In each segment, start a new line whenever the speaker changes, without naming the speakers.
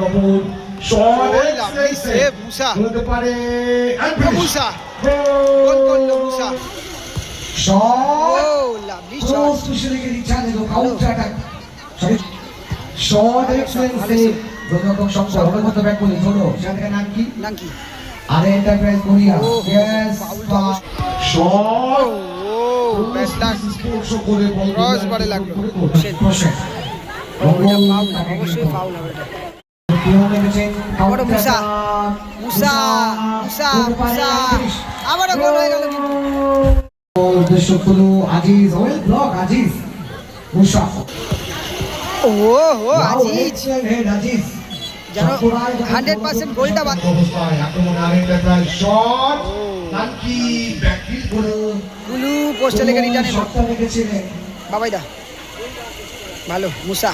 Kapoor
save মুসা।
হতে পারে
Musa. Goal. করল Musa. Oh
shot.
Lovely
cross
shot
to শেরিকে রিচার্জে counter attack sorry. Shot excellence রোজকম সংখ্যা হলো কত ব্যাক করে? ছোট সেখান থেকে নাম কি?
নাঙ্কি
এন্টারপ্রাইজ কোরিয়া।
ও,
ইয়েস
ফাউলটা ও ব্যাট
স্পর্শ করে বল
ক্রস বারে লাগল। অবশ্যই ফাউল হবে। আবারও মুসা। মুসা মুসা মুসা আবারও গোল হয়ে গেল। কিন্তু
উদ্দেশ্য হলো আজিজ ওয়েল ব্লক আজিজ মুসা।
ও হো আজিজ।
হেড আজিজ।
যেন 100% গোলটা বাদ
অবস্থায় আক্রমণে আরেকটা প্রায় শট। নাকি ব্যাকফিল করে
গুলু পোস্টে লেগে রিটার্নে
লেগেছিলেন
বাবাইদা। ভালো মুসা।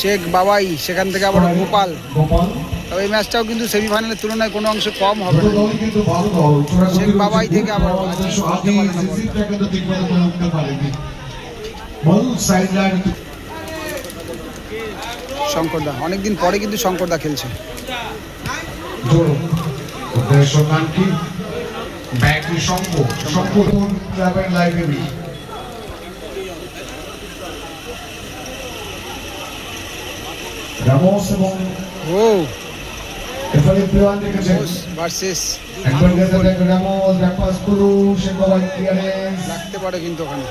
শেখ বাবাই সেখান থেকে আবার গোপাল। তবে এই ম্যাচটাও কিন্তু সেমিফাইনালের তুলনায় কোনো অংশে কম হবে না। শেখ বাবাই থেকে আবার
বল
আজিজ
উদ্দেশ্য
করতে পারে না
আজিজ,
বলটা।
জিজিটা কিন্তু ঠিকমতো করে উঠতে পারেনি। বল সাইড লাইন
শঙ্করদা অনেকদিন পরে কিন্তু শঙ্করদা খেলছে।
উদ্দেশ্য নাকি ব্যাকি লাইব্রেরি রামোস এবং
ও
এফআইএ প্লেয়ার দেখেছেন
ভার্সেস
একবার গেছে দেখ রামোস ব্যাকপাস কুলু শেখ বাবা ক্লিয়ারেন্স
লাগতে পারে কিন্তু ওখানে।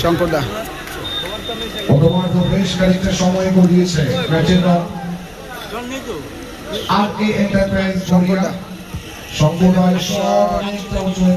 শঙ্করদা
বর্তমানে তো বেশ খানিকটা সময় গড়িয়েছে ম্যাচের আর কে এন্টারপ্রাইজ
শঙ্করদা।
সম্পূর্ণ উঁচু হয়ে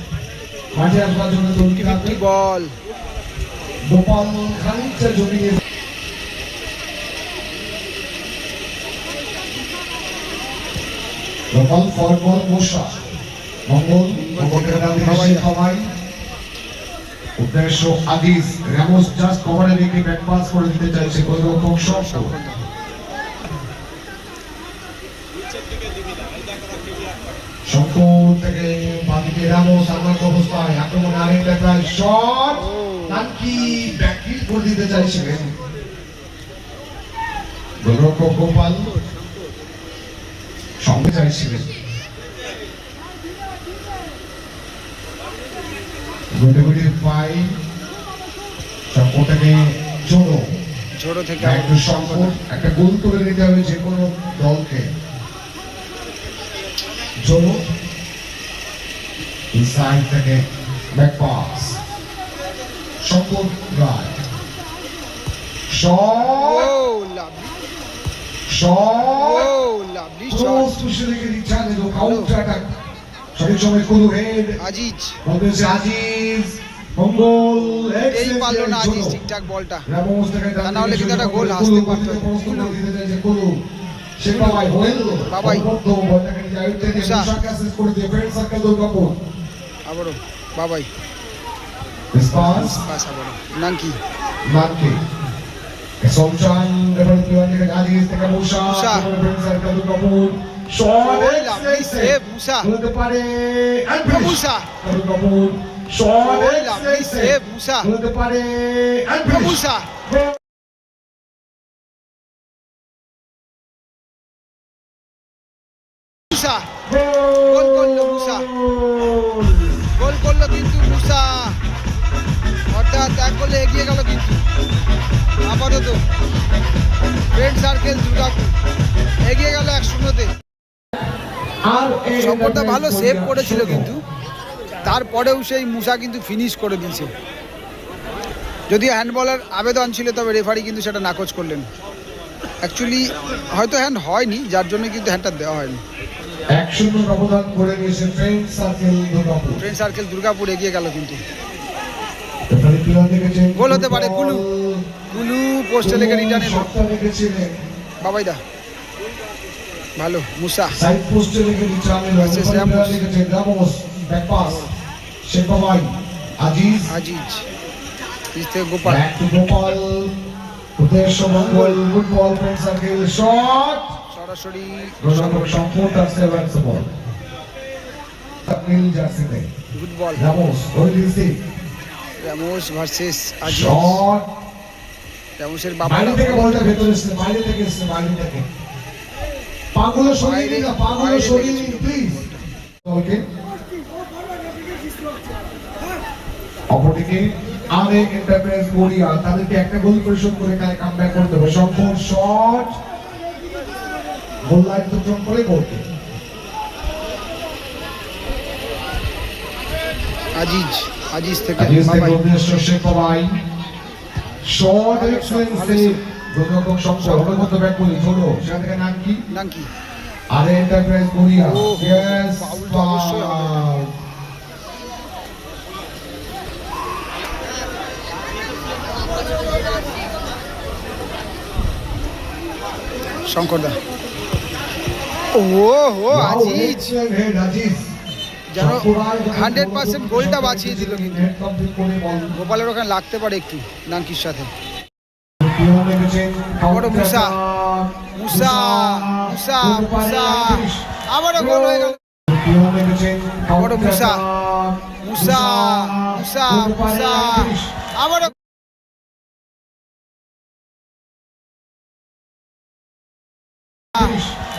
মাঠে আসবার জন্য দলকি রাখবে
বল।
গোপাল খানিকটা জমিয়ে গোপাল মঙ্গল হওয়াই উদ্দেশ্য আদিস র্যামোস জাস্ট কভারে রেখে ব্যাক পাস করে দিতে চাইছে। গোলরক্ষক শঙ্কর শঙ্কর থেকে বাদিকে র্যামোস আমার অবস্থায় আক্রমণে আরেকটা প্রায় শট নাকি ব্যাকফিল করে দিতে চাইছিলেন। গোলরক্ষক গোপাল সঙ্গে চাইছিলেন। গুটি গুটি পাই জোড়ো।
থেকে
একটু একটা গোল করে নিতে হবে যে কোনো দলকে। জোড়ো ইনসাইড থেকে ব্যাক পাস শঙ্কর রায়।
ঠিকঠাক বলটা। না হলে কিন্তু একটা গোল হাসতে পারতো।
কুলু দিতে চাইছে কুলু সে বাবাই হোয়েল
বাবাই।
অবদ্ধ বলটাকে নিয়ে আয়ুতে দিয়ে
মুসা।
মুসাকে অ্যাসিস্ট করে দিয়ে ফ্রেন্ড সার্কেল দুর্গাপুর
আবারও বাবাই।
রেসপন্স
পাস আবারও। নাঙ্কি
নানকি সোলচান রেফারি প্লেয়ার থেকে আজিজ থেকে মুসা
মুসা।
Friend circle Durgapur.
এগিয়ে গেল এক শূন্যতে।
আর এই
ভালো সেভ করেছিল কিন্তু। তারপরেও সেই মুসা কিন্তু ফিনিশ করে দিয়েছে। যদি হ্যান্ডবলের আবেদন ছিল তবে রেফারি কিন্তু সেটা নাকচ করলেন। অ্যাকচুয়ালি হয়তো হ্যান্ড হয়নি যার জন্য কিন্তু হ্যান্ডটা দেওয়া হয়নি।
Friend circle Durgapur.
এগিয়ে গেল কিন্তু। গোল হতে পারে, কুলু। গুলু পোস্টে লেগে রিটার্ন
রেখেছিলেন
বাবাইদা ভালো মুসা।
সাইড পোস্টে রেখে প্লেয়ার
বোস।
দেখেছেন রামোস ব্যাক পাস শেখবাই আজিজ
আজিজ নিচ থেকে গোপাল
ব্যাক টু গোপাল উদ্দেশ্য Mangal good ball friend circle shot
সরাসরি
সম্পূর্ণ সেভেন্স বল নীল জার্সিতে।
Good ball
Ramos goal receive
Ramos versus Aziz
shot
রামোসের বাবা
বাইরে থেকে বলটা ভেতরে এসছে বাইরে থেকে এসছে বাইরে থেকে। পাগুলো সরিয়ে দিন না পাগুলো সরিয়ে
থেকে
প্লিজ ওকে। অপরদিকে আরেক এন্টারপ্রাইজ কোরিয়া তাদেরকে একটা গোল পরিশোধ করে কালে কামব্যাক করতে হবে সম্পূর্ণ শট গোল লাইন অতিক্রম করে গোলকে
আজিজ আজিজ থেকে
আজিজ থেকে উদ্দেশ্য শেখ শট এক্সেলেন্স ছোট সেখান থেকে নাম কি?
নাম কি?
আর এন্টারপ্রাইজ কোরিয়া।
ও,
ইয়েস
হো আজিজ।
হেড আজিজ।
যেন হান্ড্রেড পার্সেন্ট গোলটা বাঁচিয়ে দিল কিন্তু। গোপালের ওখানে লাগতে পারে একটু নাঙ্কির সাথে। আবারও আবারও গোল হয়ে গেল।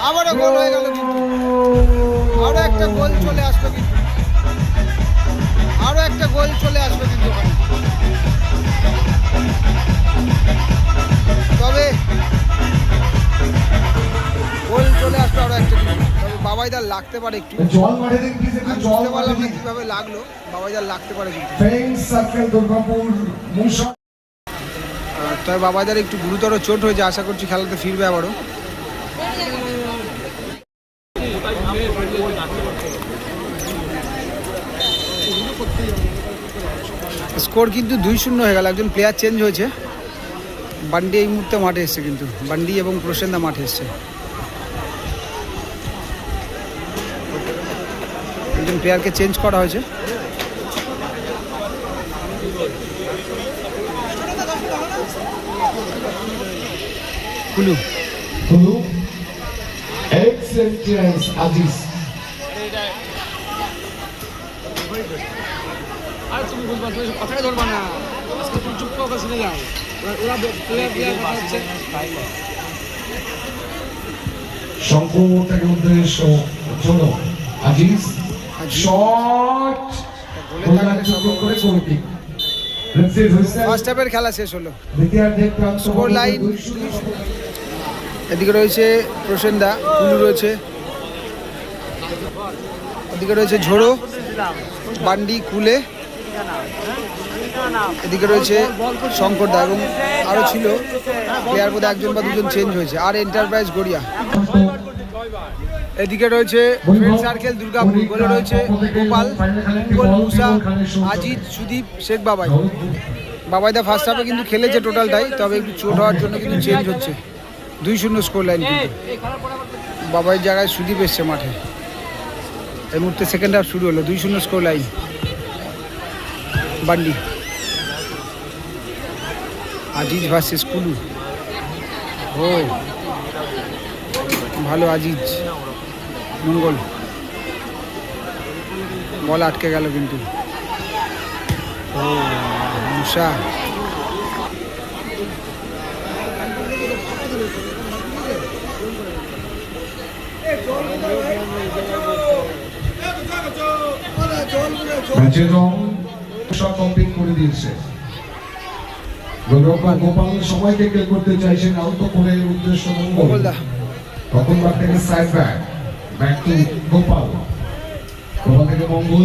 আবারও গোল হয়ে গেল কিন্তু। আরও একটা গোল চলে আসলো কিন্তু। আরও একটা গোল চলে আসলো কিন্তু তবে গোল চলে আসলো আরও একটা কিন্তু। তবে বাবাইদার লাগতে পারে একটু। বুঝতে পারলাম না কীভাবে লাগল। বাবাইদার লাগতে পারে কিন্তু। তবে বাবাইদার একটু গুরুতর চোট হয়েছে। আশা করছি খেলাতে ফিরবে আবারও। স্কোর কিন্তু দুই শূন্য হয়ে গেল। একজন প্লেয়ার চেঞ্জ হয়েছে। বান্ডি এই মুহূর্তে মাঠে এসছে কিন্তু। বান্ডি এবং প্রসেন্দা মাঠে এসছে। একজন প্লেয়ারকে চেঞ্জ করা হয়েছে। কুলু।
হলু এক্সেলেন্ট আজিজ।
তুমি এসব কথাই ধরবা না আজকে তুমি চুপ করে শুনে যাও ওরা- ওরা প্লেয়ার প্লেয়ার কথা হচ্ছে
উদ্দেশ্য আজিজ। শট করে
ফার্স্ট হাফের খেলা শেষ হলো। স্কোর লাইন এদিকে রয়েছে প্রসেনদা কুলু রয়েছে। এদিকে রয়েছে ঝোড়ো বান্ডি কুলে। এদিকে রয়েছে শঙ্কর শঙ্করদা এবং আরও ছিল প্লেয়ার বোধহয় একজন বা দুজন চেঞ্জ হয়েছে। আর এন্টারপ্রাইজ গড়িয়া। এদিকে রয়েছে ফ্রেন্ড সার্কেল দুর্গাপুর। গোলে রয়েছে গোপাল, গোল মুসা, আজিজ, সুদীপ, শেখ বাবাই। বাবাই দা ফার্স্ট হাফে কিন্তু খেলেছে টোটালটাই তবে একটু চোট হওয়ার জন্য কিন্তু চেঞ্জ হচ্ছে। দুই শূন্য স্কোর লাইন কিন্তু। বাবাইয়ের জায়গায় সুদীপ এসছে মাঠে। এই মুহূর্তে সেকেন্ড হাফ শুরু হলো, দুই শূন্য score line Bandi. Aziz versus Kulu. ও ভালো আজিজ। মঙ্গল। বল আটকে গেল কিন্তু। ও মুসা
ম্যাচের রং সব কমপ্লিট করে দিয়েছে। গোলরক্ষক গোপাল সময়কে কেল করতে চাইছেন আউট করে উদ্দেশ্য মঙ্গল। তখন বার থেকে side back back to Gopal. Gopal থেকে মঙ্গল।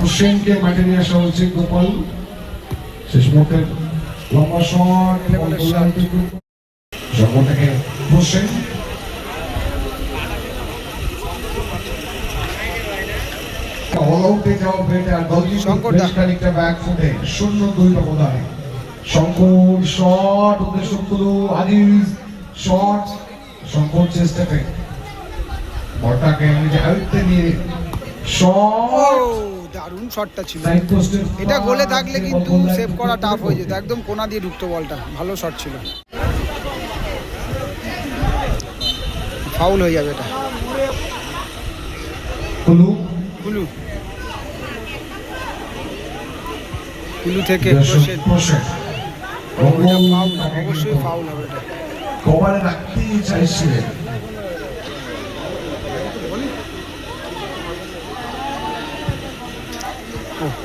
হোসেনকে মাঠে নিয়ে আসা হয়েছে গোপাল। শেষ মুহূর্তে লম্বা
Level এর
থেকে হোসেন গলজি
শঙ্কর।
বেশ খানিকটা ব্যাক ফুটে শূন্য দুই ব্যবধানে শঙ্কর শট উদ্দেশ্য আজিজ শট শঙ্কর চেষ্টাতে বলটাকে নিজে আয়ত্তে নিয়ে শট
দারুণ শটটা ছিল। এটা গোলে থাকলে কিন্তু সেভ করা টাফ হয়ে যেত। একদম কোনা দিয়ে ঢুকতো বলটা। ভালো শট ছিল। ফাউল হয়ে যাবে এটা।
কুলু।
কুলু থেকে
দর্শক
প্রসেন
প্রসেন
ও, এটা ফাউল অবশ্যই ফাউল হবে এটা
কভারে রাখতেই চাইছিলেন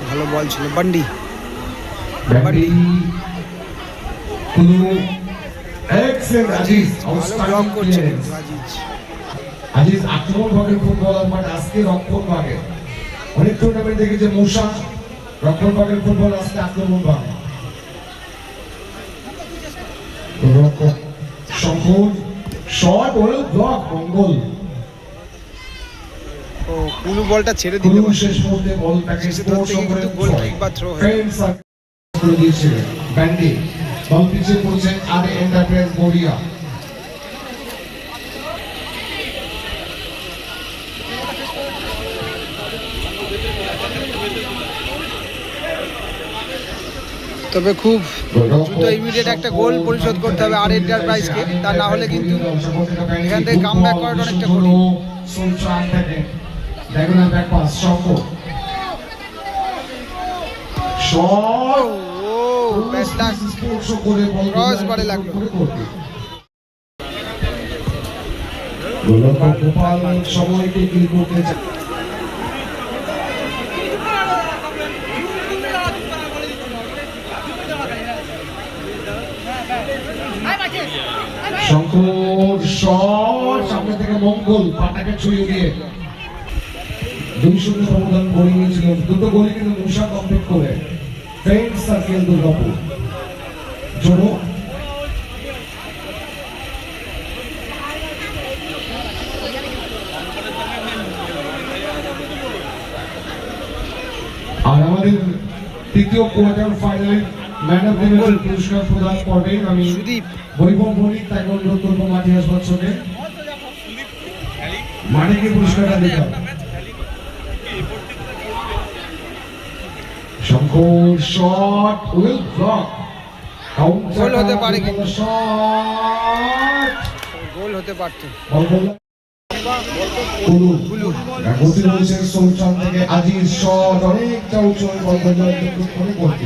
ভালো বল ছিল। বান্ডি।
ব্যান্ডি কুলু। এক্সেল আজিজ।
ভালো ব্লক করছে আজিজ।
আজিজ আক্রমণ ভাগের ফুটবলার মানে আজকে রক্ষণ ভাগে। অনেক টুর্নামেন্ট দেখেছে মূষা রক্ষণ ভাগের ফুটবল আজকে আক্রমণ ভাগে। রক্ষক Shankar shot well block Mangal.
ও কুলু বলটা ছেড়ে দিতে পারে
শেষ মুহূর্তে বলটাকে
বা হয়ে
সার্কেল করে দিয়েছিলেন ব্যান্ডি। বল পিছিয়ে পড়ছেন আরে এন্টারপ্রাইজ গড়িয়া।
তবে খুব দ্রুত ইমিডিয়েট একটা গোল পরিশোধ করতে হবে আর এন্টারপ্রাইজকে তা না হলে কিন্তু এখান থেকে কাম ব্যাক করাটা অনেকটা কঠিন। বারে লাগল।
গোলরক্ষক গোপাল সময়কে কিল করতে শঙ্কর সামনে থেকে মঙ্গল, পাটাকে ছুঁয়ে দিয়ে। দুই শূন্য ব্যবধান গোল নিয়েছিল। দুটো গোলই কিন্তু মুসা কমপ্লিট করে। Friend circle Durgapur. জোড়ো। আর আমাদের তৃতীয় কোয়ার্টার ফাইনালে ম্যান অফ দ্য ম্যাচ পুরস্কার প্রদান করবেন আমি বৈভব বণিক তাকে অনুরোধ করব মাঠে আসবার সঙ্গে মাঠে গিয়ে পুরস্কারটা দিতে হবে। Shankar shot well block.
Goal হতে পারে কিন্তু।
শট।
গোল হতে পারতো।
বল বল কুলু। কুলু। গতি রয়েছে সুলতান থেকে আজিজ শট। অনেকটা উঁচু বল বল করে করতে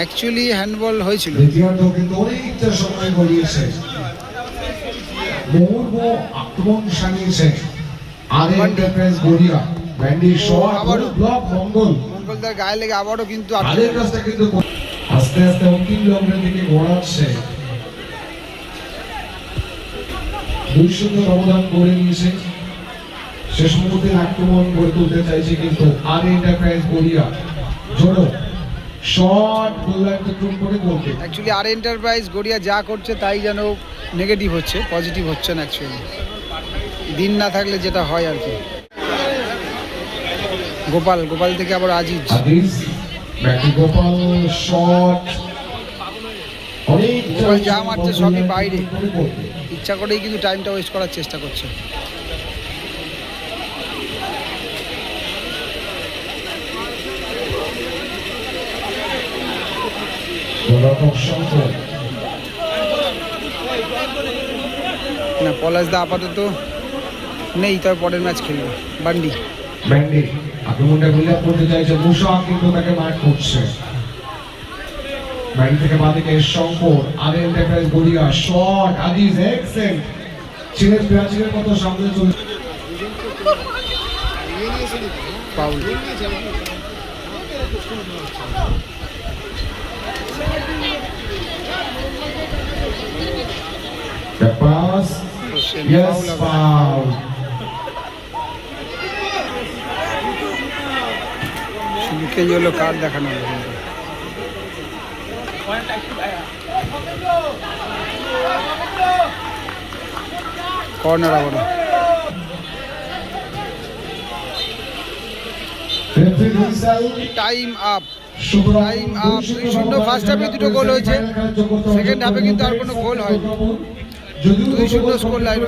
অ্যাকচুয়ালি হ্যান্ডবল হয়েছিল।
দ্বিতীয়ার্ধ কিন্তু অনেকটা সময় গড়িয়েছে। মুহুর্মুহ আক্রমণ সানিয়েছে আর enterprise Garia. Bandi shot. Block Mangal.
মঙ্গলদার গায়ে লেগে আবারও কিন্তু
কাজটা কিন্তু আস্তে আস্তে অন্তিম লগ্নের দিকে ঘোরাচ্ছে দুই শূন্য ব্যবধান করে নিয়েছে। শেষ মুহূর্তে আক্রমণ গড়ে তুলতে চাইছে কিন্তু আর এন্টারপ্রাইজ গড়িয়া। জোড়ো করে
অ্যাকচুয়ালি আর এন্টারপ্রাইজ গড়িয়া যা করছে তাই যেন নেগেটিভ হচ্ছে পজিটিভ হচ্ছে না অ্যাকচুয়ালি দিন না থাকলে যেটা হয় আর কি। গোপাল গোপাল থেকে আবার আজিজ।
আজিজ গোপাল শট।
গোপাল যা মারছে সবই বাইরে। ইচ্ছা করেই কিন্তু টাইমটা ওয়েস্ট করার চেষ্টা করছে। না পলাশ দা আপাতত নেই তবে পরের ম্যাচ খেলবে। বান্ডি।
ব্যান্ডি আক্রমণটা বিল আপ করতে চাইছে মুসা কিন্তু তাকে মার করছে। ব্যান্ড থেকে বাদিকে শঙ্কর আরে এন্টারপ্রাইজ গড়িয়া শট আজিজ এক্সেন্ট ছিলেন ব্রাজিলের মতো সামনে চলে
পাউল
The pass. Yes, foul.
শুধু হলো কার্ড দেখানো। কর্নার আবার. Time up up. দুই শূন্য ফার্স্ট হাফে দুটো গোল হয়েছে। সেকেন্ড হাফে কিন্তু আর কোনো গোল হয়নি। দুই শূন্য স্কোর লাইন